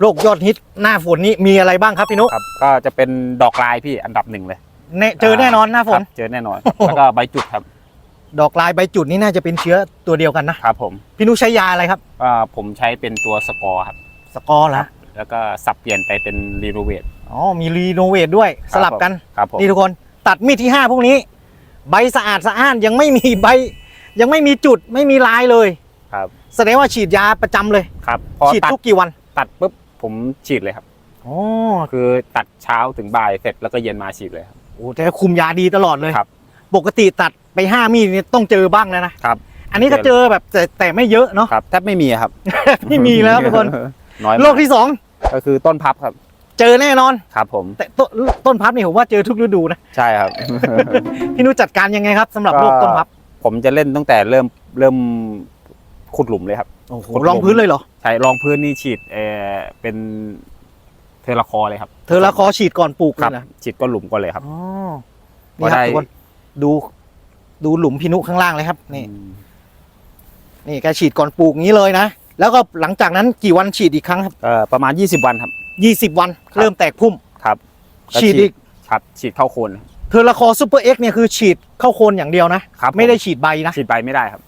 โรคยอดฮิตหน้าฝนนี้มีอะไรบ้างครับพี่นุครับก็จะเป็นดอกลายพี่อันดับหนึ่งเลยแน่เจอแน่นอนหน้าฝนครับเจอแน่นอนแล้วก็ใบจุดครับดอกลายใบจุดนี่น่าจะเป็นเชื้อตัวเดียวกันนะครับผมพี่นุใช้ยาอะไรครับก็ผมใช้เป็นตัวสกอร์ครับสกอร์ละแล้วก็สับเปลี่ยนไปเป็นรีโนเวทอ๋อมีรีโนเวทด้วยสลับกันครับผมนี่ทุกคนตัดมีดที่ 5 พวกนี้ ใบสะอาดสะอ้านยังไม่มีใบ ยังไม่มีจุดไม่มีลายเลยครับแสดงว่าฉีดยาประจำเลยครับพอฉีดตัดทุกกี่วันตัดปุ๊บ ผมฉีดเลยครับ อ๋อคือตัดเช้าถึงบ่ายเสร็จแล้วก็เย็นมาฉีดเลยครับ โอ้แต่คุมยาดีตลอดเลยครับ ปกติตัดไปห้ามีดนี่ต้องเจอบ้างแล้วนะครับ อันนี้ก็เจอแบบแต่แต่ไม่เยอะเนาะครับแทบไม่มีครับ ไม่มีแล้วทุกคนน้อยมากโรคที่สองก็คือต้นพับครับ เจอแน่นอนครับ ผม แต่ต้นต้นพับนี่ผมว่าเจอทุกฤดูนะใช่ครับพี่นุจัดการยังไงครับสำหรับโรคต้นพับ ผมจะเล่นตั้งแต่เริ่มเริ่ม ขุดหลุมเลยครับโอ้โหขุดลองพื้นเลยเหรอ ใช่รองพื้นนี่ฉีดเออเป็นเทอร์ลาคอร์เลยครับเธอละคอฉีดก่อนปลูกคเลรับยนะฉีดก้นหลุมก่อนเลยครับ อ๋อพอนี่ครับได้ทุกคนดูดูหลุมพี่นุข้างล่างเลยครับนี่อืมนี่แกฉีดก่อนปลูกงี้เลยนะ แล้วก็หลังจากนั้นกี่วันฉีดอีกครั้งครับเอ่อประมาณ 20 วันครับยี่สิบวัน ครับ เริ่มแตกพุ่ม ครับก็ฉีดอีกครับฉีดเข้าโคน เทอร์ลาคอซูเปอร์เอ็กเนี่ยคือฉีดเข้าโคนอย่างเดียวนะครับ ไม่ได้ฉีดใบนะฉีดใบไม่ได้ครับอ่า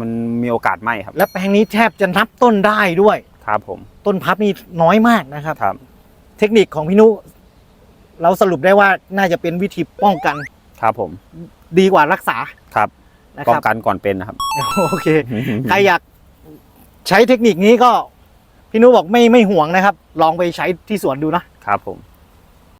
มันมีโอกาสไหมครับ และแปลงนี้แทบจะนับต้นได้ด้วย ครับผม ต้นพับนี่น้อยมากนะครับ ครับ เทคนิคของพี่นุ เราสรุปได้ว่าน่าจะเป็นวิธีป้องกัน ครับผม ดีกว่ารักษา ครับนะคป้องรับกันก่อนเป็นนะครับ โอเค ใครอยากใช้เทคนิคนี้ก็พี่นุบอกไม่ไม่ห่วงนะครับ ลองไปใช้ที่สวนดูนะครับผม